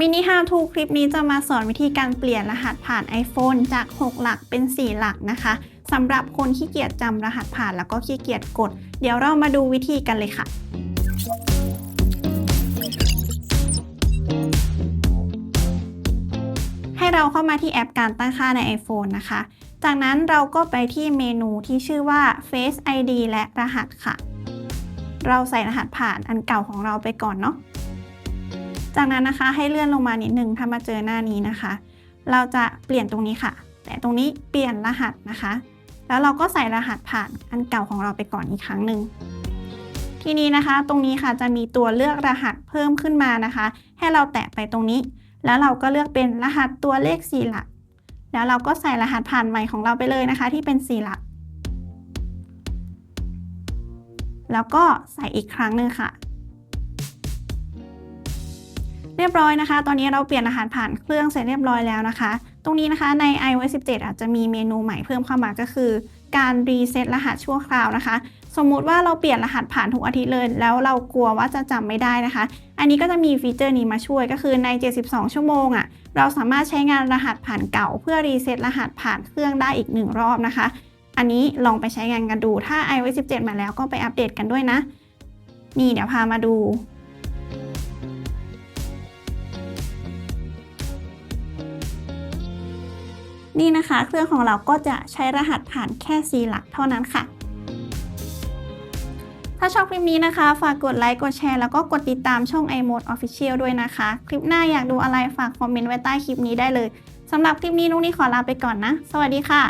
มินิ How to คลิปนี้จะมาสอนวิธีการเปลี่ยนรหัสผ่าน iPhone จาก 6 หลักเป็น 4 หลักนะคะสำหรับคนขี้เกียจจำรหัสผ่านแล้วก็ขี้เกียจกด เดี๋ยวเรามาดูวิธีกันเลยค่ะ ให้เราเข้ามาที่แอปการตั้งค่าใน iPhone นะคะ จากนั้นเราก็ไปที่เมนูที่ชื่อว่า Face ID และรหัสค่ะ เราใส่รหัสผ่านอันเก่าของเราไปก่อนเนาะ จากนั้นนะคะให้เลื่อนลงมานิดนึงถ้ามาเจอหน้านี้นะคะ เราจะเปลี่ยนตรงนี้ค่ะ แต่ตรงนี้เปลี่ยนรหัสนะคะ แล้วเราก็ใส่รหัสผ่านอันเก่าของเราไปก่อนอีกครั้งหนึ่งทีนี้นะคะ ตรงนี้ค่ะจะมีตัวเลือกรหัสเพิ่มขึ้นมานะคะ ให้เราแตะไปตรงนี้ แล้วเราก็เลือกเป็นรหัสตัวเลข4หลัก แล้วเราก็ใส่รหัสผ่านใหม่ของเราไปเลยนะคะ ที่เป็น4หลัก แล้วก็ใส่อีกครั้งหนึ่งค่ะ เรียบร้อยนะคะ ตอนนี้เราเปลี่ยนรหัสผ่านเครื่องเสร็จเรียบร้อยแล้วนะคะ ตรงนี้นะคะใน iOS 17 อาจจะมีเมนูใหม่เพิ่มเข้ามาก็คือ การรีเซ็ตรหัสชั่วคราวนะคะ สมมุติว่าเราเปลี่ยนรหัสผ่านทุกอาทิตย์เลย แล้วเรากลัวว่าจะจำไม่ได้นะคะ อันนี้ก็จะมีฟีเจอร์นี้มาช่วยก็คือใน 72 ชั่วโมงอะ่ะเราสามารถใช้งานรหัสผ่านเก่า เพื่อรีเซ็ตรหัสผ่านเครื่องได้อีกหนึ่งรอบนะคะ อันนี้ลองไปใช้งานกันดูถ้า iOS 17 มาแล้วก็ไปอัปเดตกันด้วยนะ นี่เดี๋ยวพามาดู นี่นะคะ เครื่องของเราก็จะใช้รหัสผ่านแค่ 4 หลักเท่านั้นค่ะ ถ้าชอบคลิปนี้นะคะ ฝากกดไลค์ กดแชร์ แล้วก็กดติดตามช่อง iMode Official ด้วยนะคะ คลิปหน้าอยากดูอะไรฝากคอมเมนต์ไว้ใต้คลิปนี้ได้เลยสำหรับคลิปนี้นุ้งนี่ขอลาไปก่อนนะ สวัสดีค่ะ